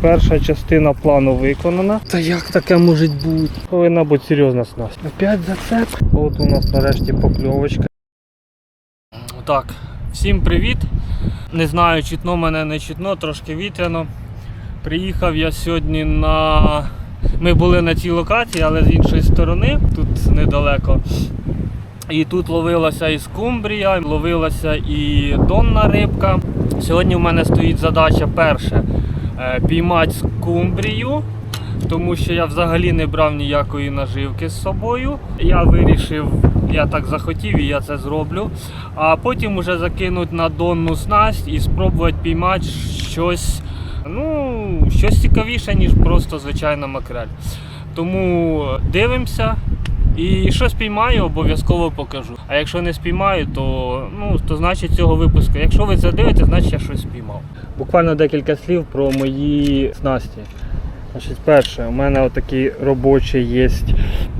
Перша частина плану виконана. Та як таке може бути? Повинна бути серйозна снасть. Опять зацеп. От у нас нарешті покльовочка. Так, всім привіт. Не знаю, чутно мене не чутно, трошки вітряно. Приїхав я сьогодні на. Ми були на цій локації, але з іншої сторони, тут недалеко. І тут ловилася і скумбрія, ловилася і донна рибка. Сьогодні в мене стоїть задача перше е, піймати скумбрію, тому що я взагалі не брав ніякої наживки з собою. Я вирішив, я так захотів і я це зроблю. А потім вже закинути на донну снасть і спробувати піймати щось, ну, щось цікавіше, ніж просто звичайна макрель. Тому дивимося. І що спіймаю, обов'язково покажу. А якщо не спіймаю, то ну то значить цього випуску. Якщо ви це дивитесь, значить я щось спіймав. Буквально декілька слів про мої снасті. Значить, перше, у мене отакий робочий є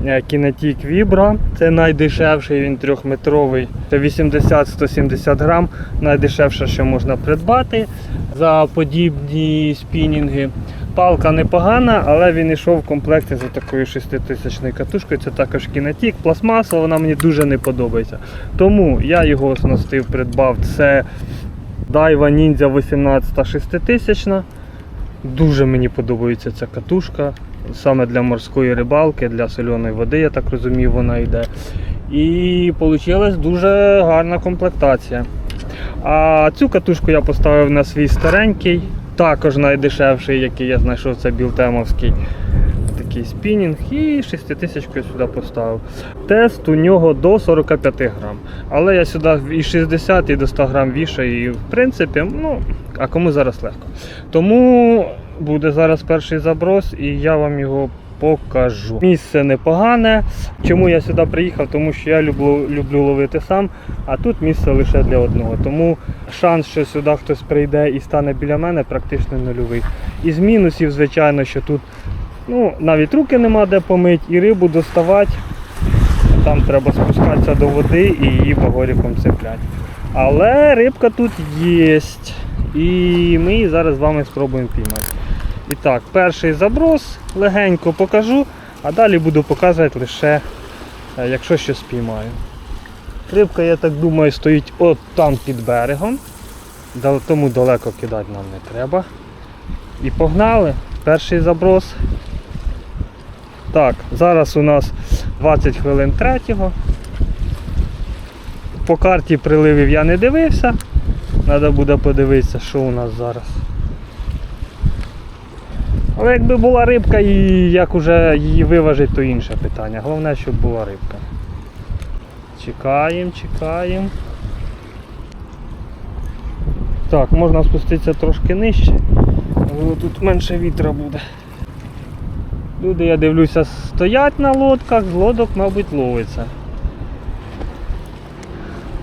Kinetic Vibra. Це найдешевший, він трьохметровий. Це 80-170 грам. Найдешевше, що можна придбати за подібні спінінги. Палка непогана, але він йшов в комплекті за такою 6000 катушкою. Це також кінетік, пластмаса, вона мені дуже не подобається. Тому я його оснастив, придбав. Це Daiwa Ninja 18 6000. Дуже мені подобається ця катушка. Саме для морської рибалки, для соляної води, я так розумію, вона йде. І вийшла дуже гарна комплектація. А цю катушку я поставив на свій старенький, також найдешевший, який я знайшов, це білтемовський такий спінінг. І 6000 сюди поставив. Тест у нього до 45 грам. Але я сюди і 60, і до 100 грам вішаю. І в принципі, ну, а кому зараз легко. Тому буде зараз перший заброс, і я вам його покажу. Місце непогане. Чому я сюди приїхав? Тому що я люблю, люблю ловити сам, а тут місце лише для одного. Тому шанс, що сюди хтось прийде і стане біля мене, практично нульовий. Із мінусів, звичайно, що тут ну, навіть руки нема де помити, і рибу доставати. Там треба спускатися до води і її багоріком цепляти. Але рибка тут є. І ми її зараз з вами спробуємо піймати. І так, перший заброс легенько покажу, а далі буду показувати лише, е, якщо щось спіймаю. Рибка, я так думаю, стоїть от там під берегом. Тому далеко кидати нам не треба. І погнали. Перший заброс. Так, зараз у нас 20 хвилин третього. По карті приливів я не дивився. Треба буде подивитися, що у нас зараз. Але якби була рибка і як уже її виважити, то інше питання. Головне, щоб була рибка. Чекаємо, чекаємо. Так, можна спуститися трошки нижче, але тут менше вітра буде. Люди, я дивлюся, стоять на лодках, з лодок, мабуть, ловиться.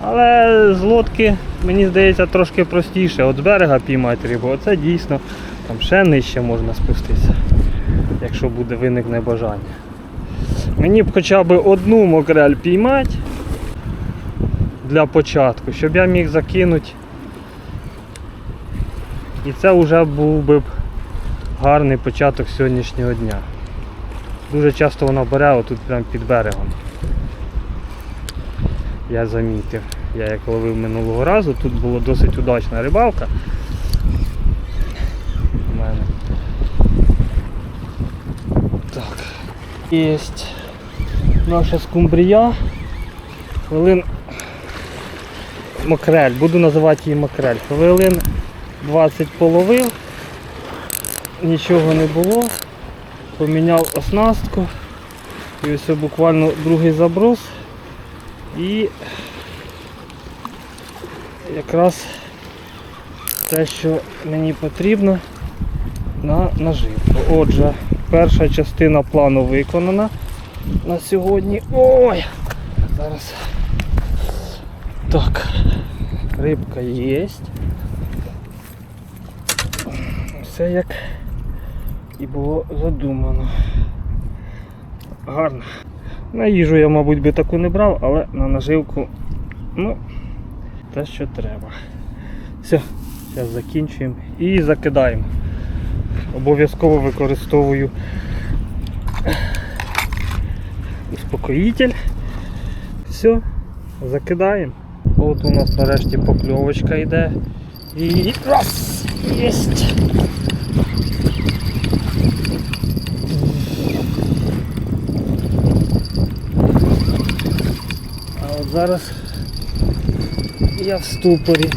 Але з лодки, мені здається, трошки простіше. От з берега піймати рибу, оце дійсно там ще нижче можна спуститися, якщо буде виникне бажання. Мені б хоча б одну мокрель піймати для початку, щоб я міг закинути. І це вже був би гарний початок сьогоднішнього дня. Дуже часто вона бере отут прямо під берегом. Я замітив. Я як ловив минулого разу, тут була досить удачна рибалка. У мене. Так. Єсть наша скумбрія. Хвилин макрель, буду називати її макрель. Хвилин 20 половив, нічого не було. Поміняв оснастку. І ось буквально другий заброс. І якраз те, що мені потрібно на наживку. Отже, перша частина плану виконана на сьогодні. Ой! Зараз. Так, рибка є. Все як і було задумано. Гарно. На їжу я, мабуть, би таку не брав, але на наживку, ну, те, що треба. Все, зараз закінчуємо і закидаємо. обов'язково використовую успокоїтель. Все, закидаємо. От у нас нарешті покльовочка йде. І раз! Єсть! А от зараз я в ступорі.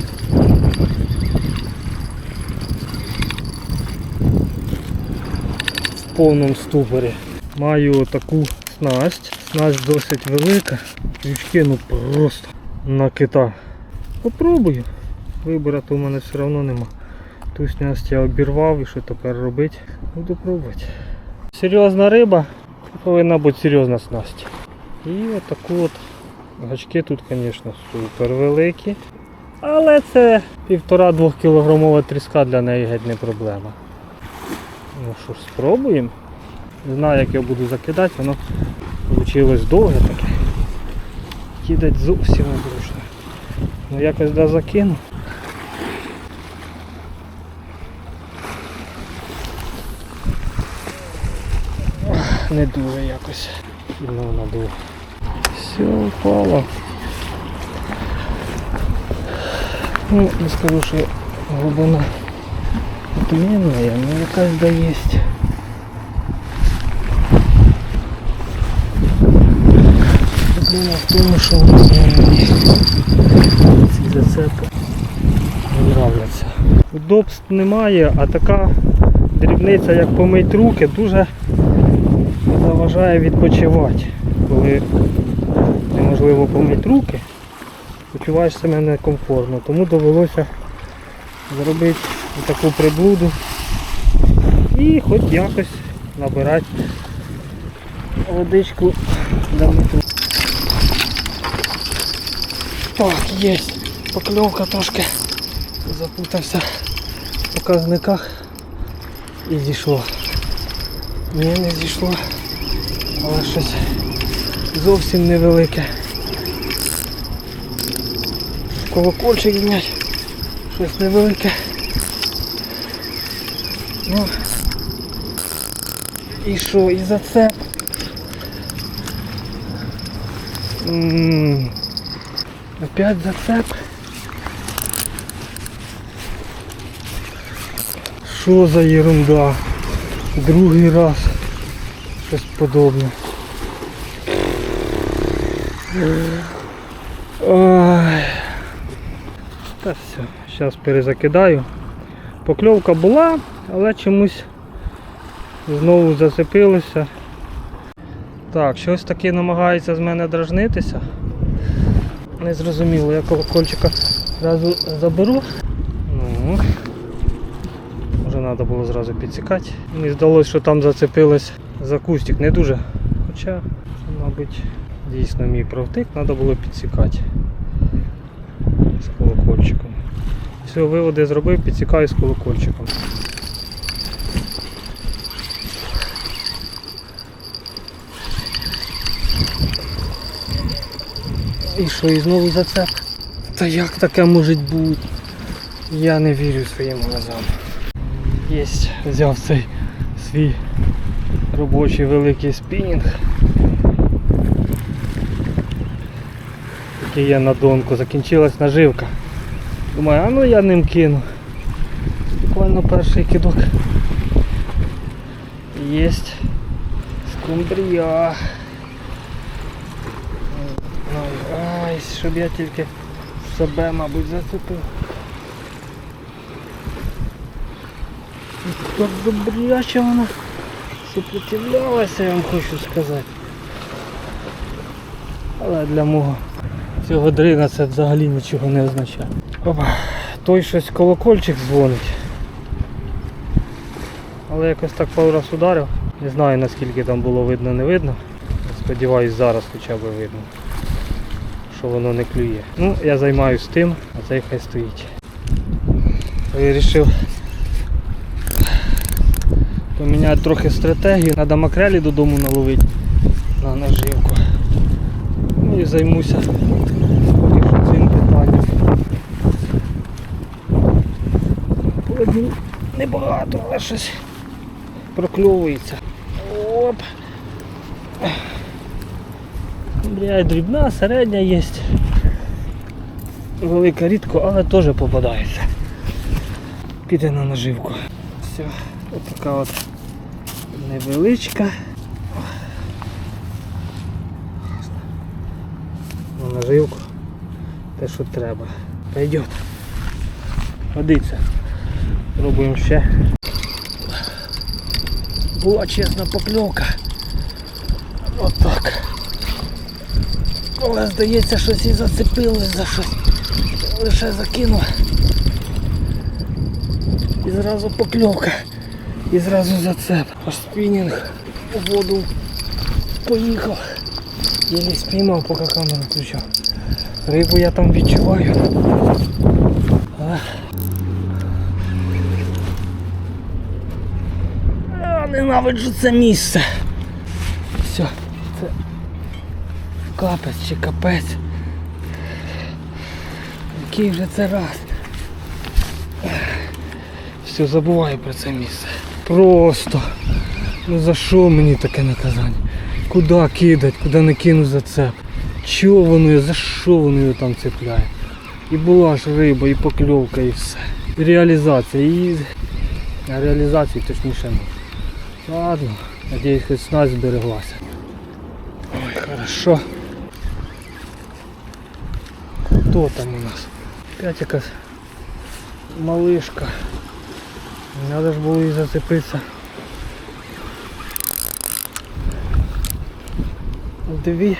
В повному ступорі. Маю таку снасть. Снасть досить велика. Крючки ну просто на кита. Попробую. Вибора то у мене все одно нема. Ту снасть я обірвав і що тепер робити? Буду пробувати. Серйозна риба, повинна бути серйозна снасть. І отаку от гачки тут, звісно, супер великі. Але це півтора-двох кілограмова тріска для неї геть не проблема. Ну що ж, спробуємо. Не знаю, як я буду закидати, воно вийшло довге таке. Кидать зовсім обручно. Ну якось да закину. Не дуже якось. Сильно вона була. Все упало. Ну, не скажу, що глибина отмінна, але якась да єсть. Проблема в тому, що мені ці зацепи не нравляться. Удобств немає, а така дрібниця, як помить руки, дуже заважає відпочивати. Коли неможливо помити руки, почуваєш себе некомфортно. Тому довелося зробити таку приблуду і хоч якось набирати водичку для миту. Так, є. Покльовка трошки запутався в показниках і зійшло. Ні, не зійшло, але щось зовсім невелике. Колокольчик знять, щось невелике. Ну і що, і зацеп. М, Опять зацеп. Що за ерунда? Другий раз. Щось подобне. Ой. Та все, зараз перезакидаю. Покльовка була, але чомусь знову зацепилося. Так, щось таке намагається з мене дражнитися. Не зрозуміло, я колокольчика зразу заберу. Ну, може треба було зразу підсікати. Мені здалося, що там зацепилось за кустик. Не дуже. Хоча, це, мабуть, дійсно мій провтик, треба було підсікати з колокольчиком. Все, виводи зробив, підсікаю з колокольчиком. І що, і знову зацеп? Та як таке може бути? Я не вірю своїм глазам. Єсть, взяв цей свій робочий великий спінінг. Є на донку. Закінчилась наживка. Думаю, а ну я ним кину. Буквально перший кидок. Єсть. Скумбрія. Ай, щоб я тільки себе, мабуть, зацепив. Так добряче вона супротивлялася, я вам хочу сказати. Але для мого цього дрина це взагалі нічого не означає. Опа, той щось колокольчик дзвонить. Але якось так пару раз ударив. Не знаю наскільки там було видно, не видно. Сподіваюсь зараз хоча б видно що воно не клює. Ну, я займаюсь тим, а цей хай стоїть. Вирішив поміняти трохи стратегію. Треба макрелі додому наловити на наживку. І займуся цим питанням. Половину небагато, але щось прокльовується. Оп. Бля, дрібна, середня є. Велика рідко, але теж попадається. Піде на наживку. Все, отака от невеличка. На наживку. Те, що треба. Пойдет. Годиться. Пробуємо ще. Була чесна покльовка. Отак. Але здається, щось і зацепилось за щось. Лише закинув. І зразу покльовка. І зразу зацеп. А спінінг у воду поїхав. Єлі спіймав, поки камеру включав. Рибу я там відчуваю. А. А, ненавиджу це місце. Все, це капець чи капець. Який вже це раз. Все, забуваю про це місце. Просто. Ну за що мені таке наказання? Куди кидать, куди не кину зацеп? Чого воно, за що воно його там цепляє? І була ж риба, і покльовка, і все. І реалізація, і реалізації точніше не. Ладно, надіюсь, хоч снасть збереглася. Ой, хорошо. Хто там у нас? Опять якась малишка. Надо ж було і зацепитися. Дві.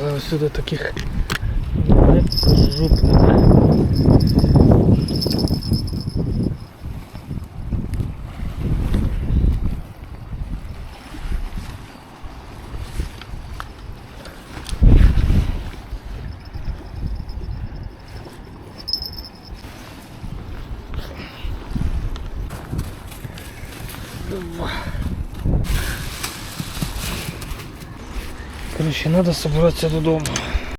Але сюди таких жупних. Короче, надо собраться додому.